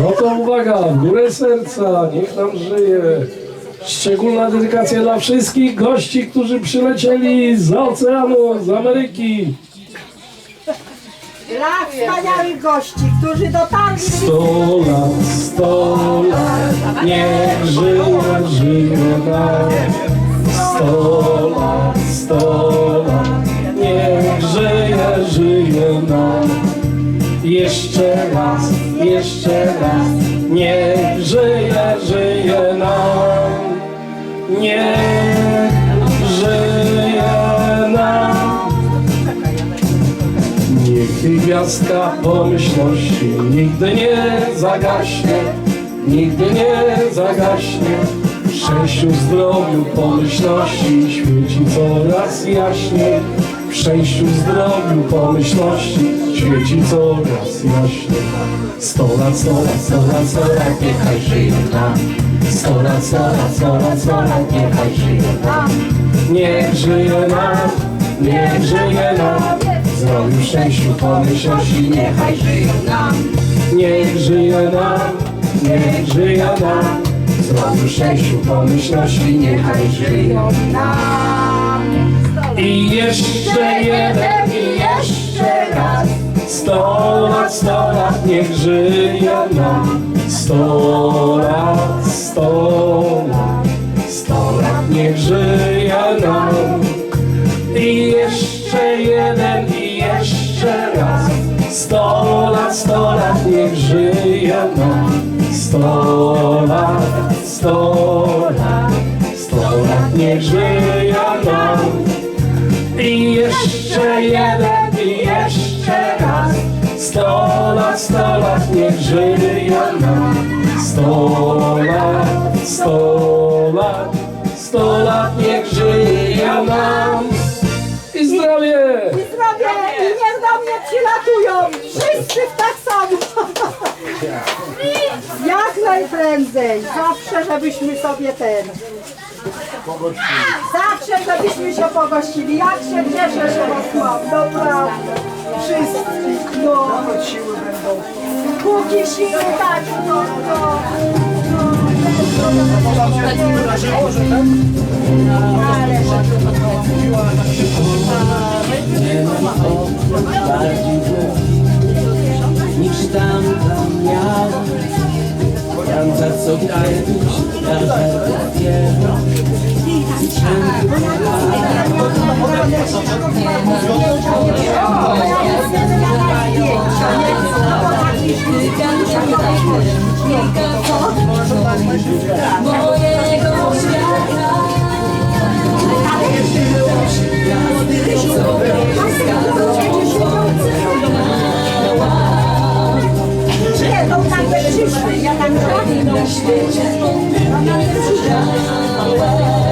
No to uwaga, w górę serca, niech nam żyje. Szczególna dedykacja dla wszystkich gości, którzy przylecieli z oceanu, z Ameryki. Dla wspaniałych gości, którzy dotarli Sto lat, sto lat, niech żyje, żyje nam. Sto lat, sto lat, Jeszcze raz, jeszcze raz, niech żyje, żyje nam. Niech żyje nam. Niech gwiazdka pomyślności nigdy nie zagaśnie, nigdy nie zagaśnie. Szczęściu, zdrowiu, pomyślności świeci coraz jaśniej. W szczęściu, zdrowiu, pomyślności świeci coraz jaśniej. Sto lat, sto lat, sto lat, sto lat, niechaj żyje nam. Sto lat, sto lat, sto lat, sto lat, niechaj żyje nam. Niech żyje nam, niech żyje nam. Zdrowiu, szczęściu, pomyślności, niechaj żyje nam. Niech żyje nam, niech żyje nam. Zdrowiu, szczęściu, pomyślności, niechaj żyje nam. I jeszcze jeden, i jeszcze raz. Sto lat, sto lat, niech żyje nam. Sto lat, sto lat, sto lat, niech żyje nam. I jeszcze jeden, i jeszcze raz. Sto lat, sto lat, niech żyje nam. Sto lat, sto lat, sto lat, niech żyje nam. I jeszcze jeden, i jeszcze raz. Sto lat, sto lat, niech żyje nam. Sto lat, sto lat, sto lat, niech żyje nam. I zdrowie! I zdrowie, i niech do mnie przylatują. Wszyscy tak samo. Jak najprędzej. Zawsze, żebyśmy sobie ten... Zawsze, żebyśmy się pogościli. Jak się cieszę, że was mam. Wszyscy. No. Póki siły tak. No, no. niż Nie, to tak robię. na świecie Wiara, co przed też tego nie Czemu strasznie sobie na świecie. Człowieka Czemu na świecie